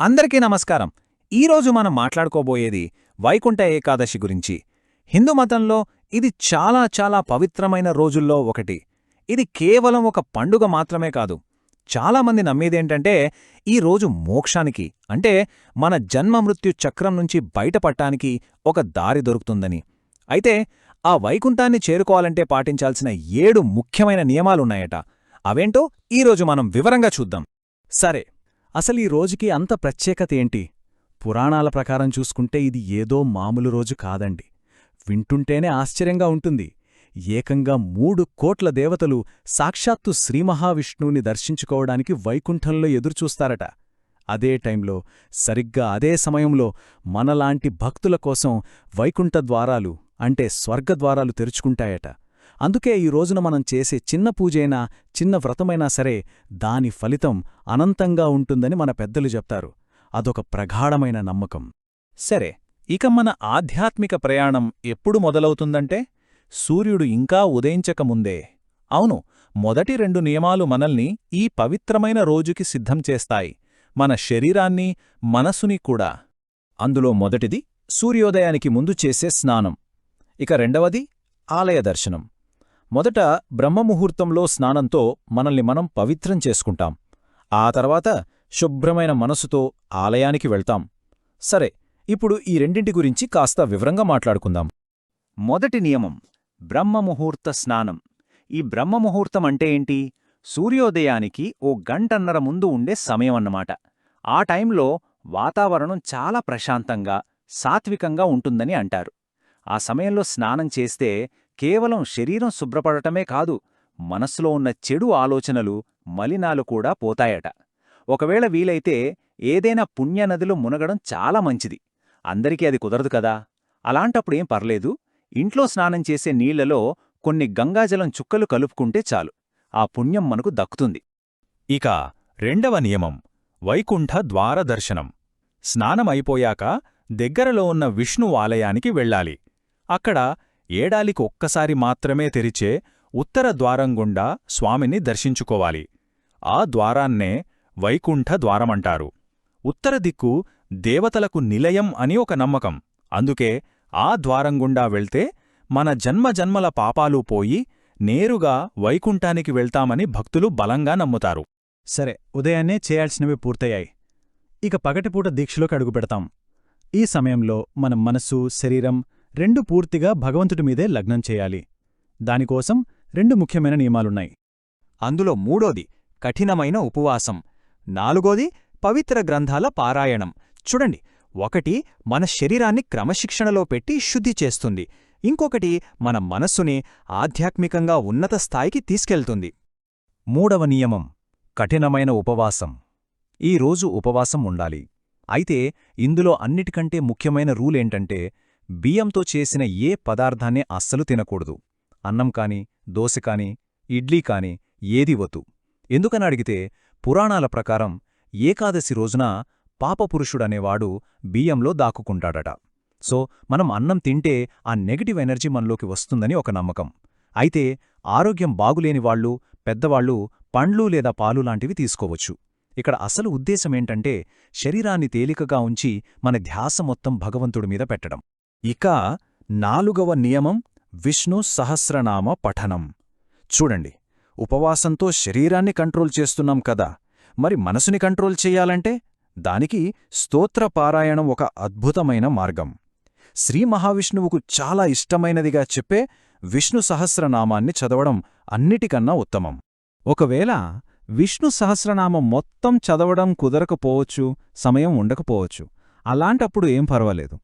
అందరికీ నమస్కారం. ఈరోజు మనం మాట్లాడుకోబోయేది వైకుంఠ ఏకాదశి గురించి. హిందూ మతంలో ఇది చాలా చాలా పవిత్రమైన రోజుల్లో ఒకటి. ఇది కేవలం ఒక పండుగ మాత్రమే కాదు. చాలామంది నమ్మేదేంటంటే ఈ రోజు మోక్షానికి అంటే మన జన్మమృత్యు చక్రం నుంచి బయటపడటానికి ఒక దారి దొరుకుతుందని. అయితే ఆ వైకుంఠాన్ని చేరుకోవాలంటే పాటించాల్సిన ఏడు ముఖ్యమైన నియమాలున్నాయట. అవేంటో ఈరోజు మనం వివరంగా చూద్దాం. సరే అసలు ఈ రోజుకి అంత ప్రత్యేకత ఏంటి? పురాణాల ప్రకారం చూసుకుంటే ఇది ఏదో మామూలు రోజు కాదండి. వింటుంటేనే ఆశ్చర్యంగా ఉంటుంది. ఏకంగా మూడు కోట్ల దేవతలు సాక్షాత్తు శ్రీమహావిష్ణువుని దర్శించుకోవడానికి వైకుంఠంలో ఎదురుచూస్తారట. అదే టైంలో సరిగ్గా అదే సమయంలో మనలాంటి భక్తుల కోసం వైకుంఠ ద్వారాలు అంటే స్వర్గద్వారాలు తెరుచుకుంటాయట. అందుకే ఈ రోజున మనం చేసే చిన్న పూజైనా చిన్న వ్రతమైనా సరే దాని ఫలితం అనంతంగా ఉంటుందని మన పెద్దలు చెప్తారు. అదొక ప్రగాఢమైన నమ్మకం. సరే ఇక మన ఆధ్యాత్మిక ప్రయాణం ఎప్పుడు మొదలవుతుందంటే సూర్యుడు ఇంకా ఉదయించకముందే అవును మొదటి రెండు నియమాలు మనల్ని ఈ పవిత్రమైన రోజుకి సిద్ధం చేస్తాయి మన శరీరాన్ని మనసుని కూడా. అందులో మొదటిది సూర్యోదయానికి ముందు చేసే స్నానం. ఇక రెండవది ఆలయ దర్శనం. మొదట బ్రహ్మముహూర్తంలో స్నానంతో మనల్ని మనం పవిత్రం చేసుకుంటాం. ఆ తర్వాత శుభ్రమైన మనసుతో ఆలయానికి వెళ్తాం. సరే ఇప్పుడు ఈ రెండింటి గురించి కాస్త వివరంగా మాట్లాడుకుందాం. మొదటి నియమం బ్రహ్మముహూర్త స్నానం. ఈ బ్రహ్మముహూర్తం అంటే ఏంటి? సూర్యోదయానికి ఓ గంటన్నర ముందు ఉండే సమయం అన్నమాట ఆ టైంలో వాతావరణం చాలా ప్రశాంతంగా సాత్వికంగా ఉంటుందని అంటారు. ఆ సమయంలో స్నానం చేస్తే కేవలం శరీరం శుభ్రపడటమే కాదు మనస్సులో ఉన్న చెడు ఆలోచనలు మలినాలు కూడా పోతాయట. ఒకవేళ వీలైతే ఏదైనా పుణ్యనదిలో మునగడం చాలా మంచిది. అందరికీ అది కుదరదు కదా. అలాంటప్పుడేం పర్లేదు. ఇంట్లో స్నానం చేసే నీళ్ళలో కొన్ని గంగాజలం చుక్కలు కలుపుకుంటే చాలు. ఆ పుణ్యం మనకు దక్కుతుంది. ఇక రెండవ నియమం వైకుంఠ ద్వారదర్శనం స్నానమైపోయాక దగ్గరలో ఉన్న విష్ణు ఆలయానికి వెళ్ళాలి. అక్కడ ఏడాలికి ఒక్కసారి మాత్రమే తెరిచే ఉత్తర ద్వారం గుండా స్వామిని దర్శించుకోవాలి. ఆ ద్వారాన్నే వైకుంఠ ద్వారమంటారు. ఉత్తర దిక్కు దేవతలకు నిలయం అని ఒక నమ్మకం. అందుకే ఆ ద్వారం గుండా వెళ్తే మన జన్మజన్మల పాపాలు పోయి నేరుగా వైకుంఠానికి వెళ్తామని భక్తులు బలంగా నమ్ముతారు. సరే ఉదయాన్నే చేయాల్సినవి పూర్తయ్యాయి. ఇక పగటిపూట దీక్షలోకి అడుగుపెడతాం. ఈ సమయంలో మన మనస్సు శరీరం రెండు పూర్తిగా భగవంతుడి మీదే లగ్నం చేయాలి. దానికోసం రెండు ముఖ్యమైన నియమాలున్నాయి. అందులో మూడోది కఠినమైన ఉపవాసం. నాలుగోది పవిత్ర గ్రంథాల పారాయణం. చూడండి ఒకటి మన శరీరాన్ని క్రమశిక్షణలో పెట్టి శుద్ధి చేస్తుంది. ఇంకొకటి మన మనస్సుని ఆధ్యాత్మికంగా ఉన్నత స్థాయికి తీసుకెళ్తుంది. మూడవ నియమం కఠినమైన ఉపవాసం. ఈ రోజు ఉపవాసం ఉండాలి. అయితే ఇందులో అన్నిటికంటే ముఖ్యమైన రూలేంటంటే బియ్యంతో చేసిన ఏ పదార్థాన్ని అస్సలు తినకూడదు. అన్నం కాని దోశ కాని ఇడ్లీ కాని ఏది వద్దు. ఎందుకని అడిగితే పురాణాల ప్రకారం ఏకాదశి రోజున పాపపురుషుడనేవాడు బియ్యంలో దాక్కుకుంటాడట. సో మనం అన్నం తింటే ఆ నెగిటివ్ ఎనర్జీ మనలోకి వస్తుందని ఒక నమ్మకం. అయితే ఆరోగ్యం బాగులేని వాళ్ళు పెద్దవాళ్ళు పండ్లు లేదా పాలు లాంటివి తీసుకోవచ్చు. ఇక్కడ అసలు ఉద్దేశమేంటంటే శరీరాన్ని తేలికగా ఉంచి మన ధ్యాస మొత్తం భగవంతుడి మీద పెట్టడం. ఇక నాలుగవ నియమం విష్ణు సహస్రనామ పఠనం. చూడండి ఉపవాసంతో శరీరాన్ని కంట్రోల్ చేస్తున్నాం కదా మరి మనసుని కంట్రోల్ చెయ్యాలంటే దానికి స్తోత్ర పారాయణం ఒక అద్భుతమైన మార్గం. శ్రీ మహావిష్ణువుకు చాలా ఇష్టమైనదిగా చెప్పే విష్ణు సహస్రనామాన్ని చదవడం అన్నిటికన్నా ఉత్తమం. ఒకవేళ విష్ణు సహస్రనామం మొత్తం చదవడం కుదరకపోవచ్చు సమయం ఉండకపోవచ్చు అలాంటప్పుడు ఏం పర్వాలేదు.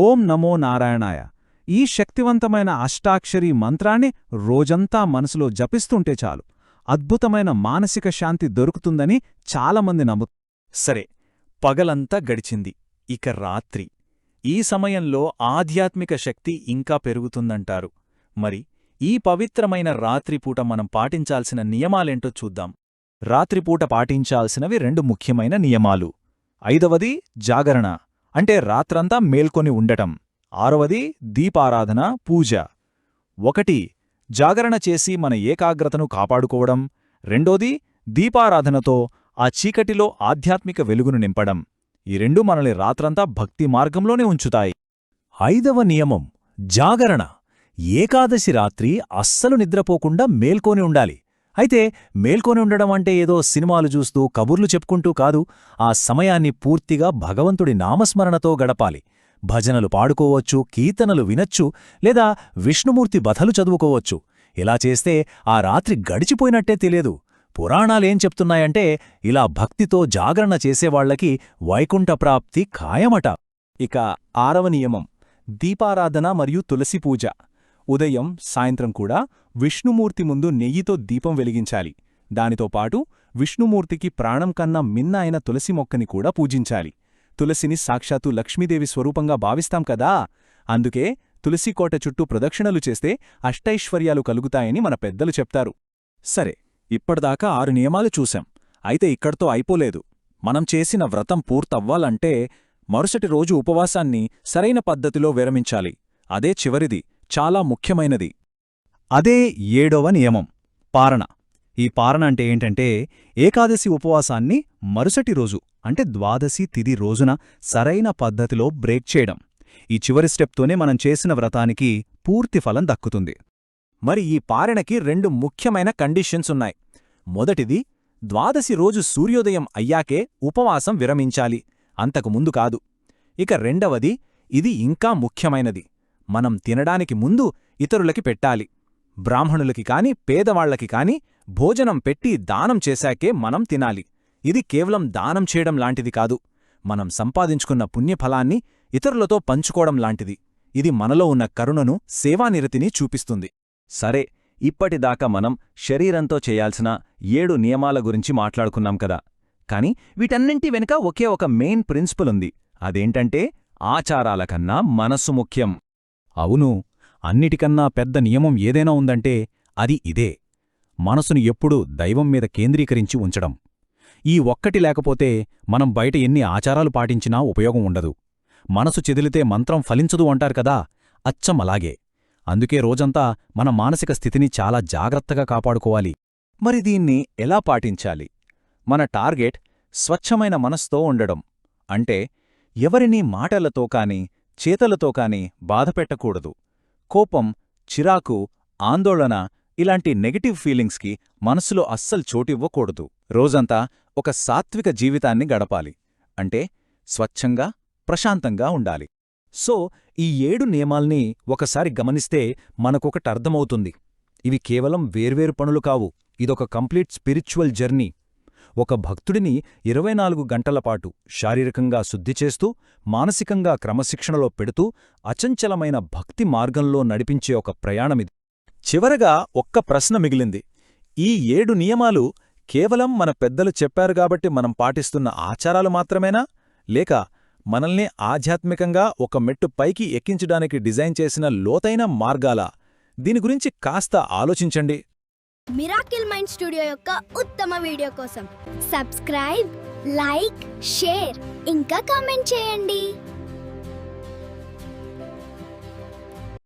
ఓం నమో నారాయణాయ. ఈ శక్తివంతమైన అష్టాక్షరీ మంత్రాన్ని రోజంతా మనసులో జపిస్తుంటే చాలు. అద్భుతమైన మానసిక శాంతి దొరుకుతుందని చాలామంది నమ్ము సరే పగలంతా గడిచింది. ఇక రాత్రి. ఈ సమయంలో ఆధ్యాత్మిక శక్తి ఇంకా పెరుగుతుందంటారు. మరి ఈ పవిత్రమైన రాత్రిపూట మనం పాటించాల్సిన నియమాలేంటో చూద్దాం. రాత్రిపూట పాటించాల్సినవి రెండు ముఖ్యమైన నియమాలు. ఐదవది జాగరణ. అంటే రాత్రంతా మేల్కొని ఉండటం. ఆరవది దీపారాధన పూజ. ఒకటి జాగరణ చేసి మన ఏకాగ్రతను కాపాడుకోవడం. రెండోది దీపారాధనతో ఆ చీకటిలో ఆధ్యాత్మిక వెలుగును నింపడం. ఈ రెండు మనల్ని రాత్రంతా భక్తి మార్గంలోనే ఉంచుతాయి. ఐదవ నియమం జాగరణ. ఏకాదశి రాత్రి అస్సలు నిద్రపోకుండా మేల్కొని ఉండాలి. అయితే మేల్కొని ఉండడం అంటే ఏదో సినిమాలు చూస్తూ కబుర్లు చెప్పుకుంటూ కాదు ఆ సమయాన్ని పూర్తిగా భగవంతుడి నామస్మరణతో గడపాలి. భజనలు పాడుకోవచ్చు కీర్తనలు వినొచ్చు లేదా విష్ణుమూర్తి బథలు చదువుకోవచ్చు. ఇలా చేస్తే ఆ రాత్రి గడిచిపోయినట్టే తెలియదు. పురాణాలేం చెప్తున్నాయంటే ఇలా భక్తితో జాగరణ చేసేవాళ్ళకి వైకుంఠ ప్రాప్తి ఖాయమట. ఇక ఆరవ నియమం. దీపారాధన మరియు తులసి పూజ. ఉదయం సాయంత్రం కూడా విష్ణుమూర్తి ముందు నెయ్యితో దీపం వెలిగించాలి. దానితో పాటు విష్ణుమూర్తికి ప్రాణం కన్నా మిన్న అయిన తులసి మొక్కని కూడా పూజించాలి. తులసిని సాక్షాత్తు లక్ష్మీదేవి స్వరూపంగా భావిస్తాం కదా! అందుకే తులసికోట చుట్టూ ప్రదక్షిణలు చేస్తే అష్టైశ్వర్యాలు కలుగుతాయని మన పెద్దలు చెప్తారు. సరే ఇప్పటిదాకా ఆరు నియమాలు చూశాం. అయితే ఇక్కడితో అయిపోలేదు. మనం చేసిన వ్రతం పూర్తవ్వాలంటే మరుసటి రోజు ఉపవాసాన్ని సరైన పద్ధతిలో విరమించాలి. అదే చివరిది. చాలా ముఖ్యమైనది. అదే ఏడవ నియమం పారణ. ఈ పారణ అంటే ఏంటంటే ఏకాదశి ఉపవాసాన్ని మరుసటి రోజు అంటే ద్వాదశి తిది రోజున సరైన పద్ధతిలో బ్రేక్ చేయడం. ఈ చివరి స్టెప్తోనే మనం చేసిన వ్రతానికి పూర్తి ఫలం దక్కుతుంది. మరి ఈ పారణకి రెండు ముఖ్యమైన కండిషన్స్ ఉన్నాయి. మొదటిది ద్వాదశి రోజు సూర్యోదయం అయ్యాకే ఉపవాసం విరమించాలి. అంతకు ముందు కాదు. ఇక రెండవది ఇది ఇంకా ముఖ్యమైనది. మనం తినడానికి ముందు ఇతరులకి పెట్టాలి. బ్రాహ్మణులకి కాని పేదవాళ్ళకి కాని భోజనం పెట్టి దానం చేశాకే మనం తినాలి. ఇది కేవలం దానం చేయడం లాంటిది కాదు. మనం సంపాదించుకున్న పుణ్యఫలాన్ని ఇతరులతో పంచుకోవడం లాంటిది. ఇది మనలో ఉన్న కరుణను సేవానిరతిని చూపిస్తుంది. సరే ఇప్పటిదాకా మనం శరీరంతో చేయాల్సిన ఏడు నియమాల గురించి మాట్లాడుకున్నాం కదా. కాని వీటన్నింటి వెనుక ఒకే ఒక మెయిన్ ప్రిన్సిపల్ ఉంది. అదేంటంటే ఆచారాల కన్నా మనస్సు ముఖ్యం. అవును అన్నిటికన్నా పెద్ద నియమం ఏదైనా ఉందంటే అది ఇదే. మనసును ఎప్పుడూ దైవం మీద కేంద్రీకరించి ఉంచడం. ఈ ఒక్కటి లేకపోతే మనం బయట ఎన్ని ఆచారాలు పాటించినా ఉపయోగం ఉండదు. మనసు చెదిలితే మంత్రం ఫలించదు అంటారు కదా అచ్చం అలాగే. అందుకే రోజంతా మన మానసిక స్థితిని చాలా జాగ్రత్తగా కాపాడుకోవాలి. మరి దీన్ని ఎలా పాటించాలి? మన టార్గెట్ స్వచ్ఛమైన మనస్తో ఉండడం. అంటే ఎవరినీ మాటలతో కాని చేతలతో కాని బాధపెట్టకూడదు. కోపం చిరాకు ఆందోళన ఇలాంటి నెగటివ్ ఫీలింగ్స్కి మనసులో అస్సలు చోటివ్వకూడదు. రోజంతా ఒక సాత్విక జీవితాన్ని గడపాలి. అంటే స్వచ్ఛంగా ప్రశాంతంగా ఉండాలి. సో ఈ ఏడు నియమాల్ని ఒకసారి గమనిస్తే మనకొకటర్థమవుతుంది ఇవి కేవలం వేర్వేరు పనులు కావు. ఇదొక కంప్లీట్ స్పిరిచువల్ జర్నీ. ఒక భక్తుడిని ఇరవై నాలుగు గంటలపాటు శారీరకంగా శుద్ధి చేస్తూ మానసికంగా క్రమశిక్షణలో పెడుతూ అచంచలమైన భక్తి మార్గంలో నడిపించే ఒక ప్రయాణమిది. చివరగా ఒక్క ప్రశ్న మిగిలింది. ఈ ఏడు నియమాలు కేవలం మన పెద్దలు చెప్పారు కాబట్టి మనం పాటిస్తున్న ఆచారాలు మాత్రమేనా? లేక మనల్ని ఆధ్యాత్మికంగా ఒక మెట్టు పైకి ఎక్కించడానికి డిజైన్ చేసిన లోతైన మార్గాలా? దీని గురించి కాస్త ఆలోచించండి. మిరాకిల్ మైండ్ స్టూడియో యొక్క ఉత్తమ వీడియో కోసం. సబ్స్క్రైబ్ లైక్ షేర్ ఇంకా కామెంట్ చేయండి.